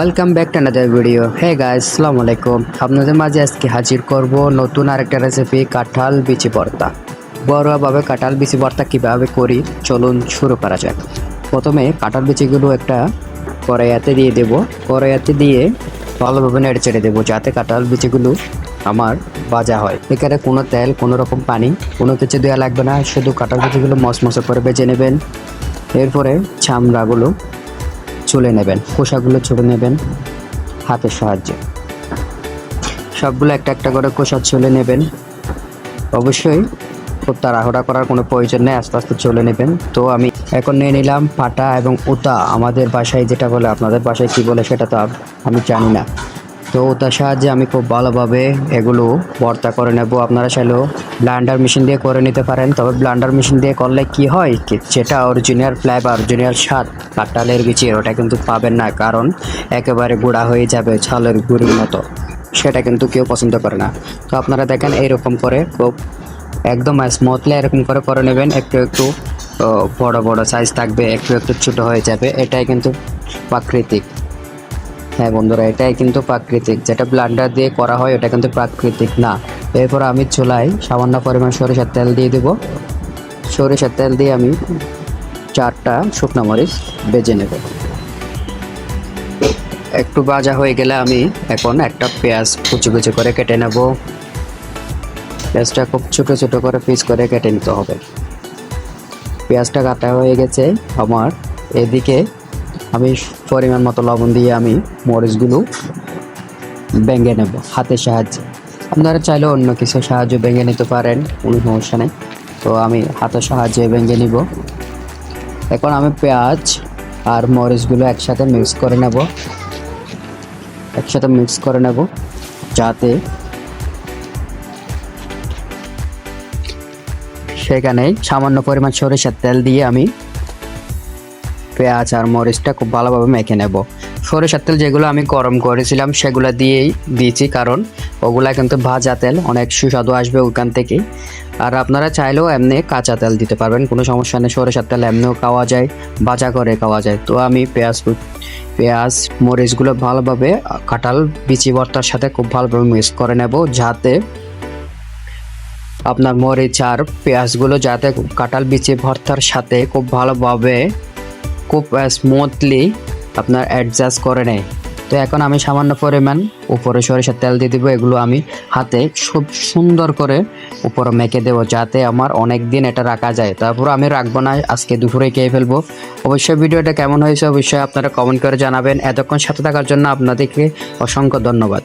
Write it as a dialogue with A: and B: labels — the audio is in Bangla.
A: Welcome back to another video hey guys আসসালামু আলাইকুম আপনাদের মাঝে আজকে হাজির করব নতুন আরেকটা রেসিপি কাঁঠাল বিচি ভর্তা। ঘরোয়াভাবে কাঁঠাল বিচি ভর্তা কীভাবে করি? চলুন শুরু করা যাক। প্রথমে কাঁঠাল বিচিগুলো একটা কড়াইয়াতে দিয়ে দেব। কড়াইয়াতে দিয়ে ভালোভাবে নেড়ে চেড়ে দেবো যাতে কাঁঠাল বিচিগুলো আমার ভাজা হয়। এখানে কোনো তেল, কোনো রকম পানি, কোনো কিছু দেওয়া লাগবে না। শুধু কাঁঠাল বিচিগুলো মশমশে করে বেজে নেবেন। এরপরে চামড়াগুলো চুলে নেবেন কোষাগুলো চুলে নেবেন হাতের সাহায্যে। সবগুলো একটা একটা করে কোষা চলে নেবেন। অবশ্যই খুব তাড়াহুড়া করার কোনো প্রয়োজন নেই, আস্তে আস্তে চলে নেবেন। তো আমি এখন নিয়ে নিলাম পাটা এবং উতা। আমাদের বাসায় যেটা বলে, আপনাদের বাসায় কি বলে সেটা তো আমি জানি না। তো ওটার সাহায্যে আমি খুব ভালোভাবে এগুলো ভর্তা করে নেব। আপনারা চাইলেও ব্লান্ডার মেশিন দিয়ে করে নিতে পারেন। তবে ব্লান্ডার মেশিন দিয়ে করলে কি হয় যেটা অরিজিনাল ফ্লেভার অরিজিনাল স্বাদ কাঁঠালের বিচির ওটা কিন্তু পাবেন না কারণ একেবারে গুঁড়া হয়ে যাবে ছালের গুঁড়ির মতো। সেটা কিন্তু কেউ পছন্দ করে না। তো আপনারা দেখেন এইরকম করে খুব একদম স্মুথলি এরকম করে করে নেবেন। একটু একটু বড় বড় সাইজ থাকবে, একটু একটু ছোট হয়ে যাবে। এটাই কিন্তু প্রাকৃতিক। হ্যাঁ বন্ধুরা, এটাই কিন্তু প্রাকৃতিক। যেটা ব্লান্ডার দিয়ে করা হয়, ওটা কিন্তু প্রাকৃতিক না। এরপর আমি চুলায় সামান্য পরিমাণ সরিষার তেল দিয়ে দেবো। সরিষার তেল দিয়ে আমি চারটা শুকনো মরিচ বেজে নেব। একটু ভাজা হয়ে গেলে আমি এখন একটা পেঁয়াজ কুচি কুচি করে কেটে নেব। পেঁয়াজটা খুব ছোটো ছোটো করে পিস করে কেটে নিতে হবে। পেঁয়াজটা কাটা হয়ে গেছে আমার। এদিকে আমি পরিমাণ মতো লবণ দিয়ে আমি মরিচগুলো ভেঙে নেব হাতের সাহায্যে। আপনারা চাইলে অন্য কিছু সাহায্য ভেঙে নিতে পারেন, কোনো সমস্যা নেই। তো আমি হাতের সাহায্যে ভেঙে নিব। এখন আমি পেঁয়াজ আর মরিচগুলো একসাথে মিক্স করে নেব। একসাথে মিক্স করে নেব যাতে সেখানে সামান্য পরিমাণ সরিষার তেল দিয়ে আমি পেঁয়াজ আর মরিচটা খুব ভালোভাবে মেখে নেব। সরিষার তেল যেগুলো আমি গরম করেছিলাম সেগুলো দিয়েই দিয়েছি, কারণ ওগুলা কিন্তু ভাজা তেল, অনেক সুস্বাদু আসবে ওখান থেকে আর আপনারা চাইলেও এমনি কাঁচা তেল দিতে পারবেন, কোনো সমস্যা নেই, সরিষার তেল এমনিও খাওয়া যায়, ভাজা করে খাওয়া যায়। তো আমি পেঁয়াজ পেঁয়াজ, মরিচগুলো ভালোভাবে কাঁঠাল, বিচি ভর্তার সাথে খুব ভালোভাবে মিক্স করে নেব, যাতে আপনার মরিচ আর পেঁয়াজগুলো যাতে কাঁঠাল, বিচি ভর্তার সাথে খুব ভালোভাবে খুব স্মুথলি আপনার অ্যাডজাস্ট করে নেয়। তো এখন আমি সামান্য পরিমাণ উপরে সরিষার তেল দিয়ে দেবো, এগুলো আমি হাতে খুব সুন্দর করে উপরে মেখে দেবো, যাতে আমার অনেক দিন এটা রাখা যায়। তারপর আমি রাখব না, আজকে দুপুরে খেয়ে ফেলব। অবশ্যই ভিডিওটা কেমন হয়েছে অবশ্যই আপনারা কমেন্ট করে জানাবেন। এতক্ষণ সাথে থাকার জন্য আপনাদেরকে অসংখ্য ধন্যবাদ।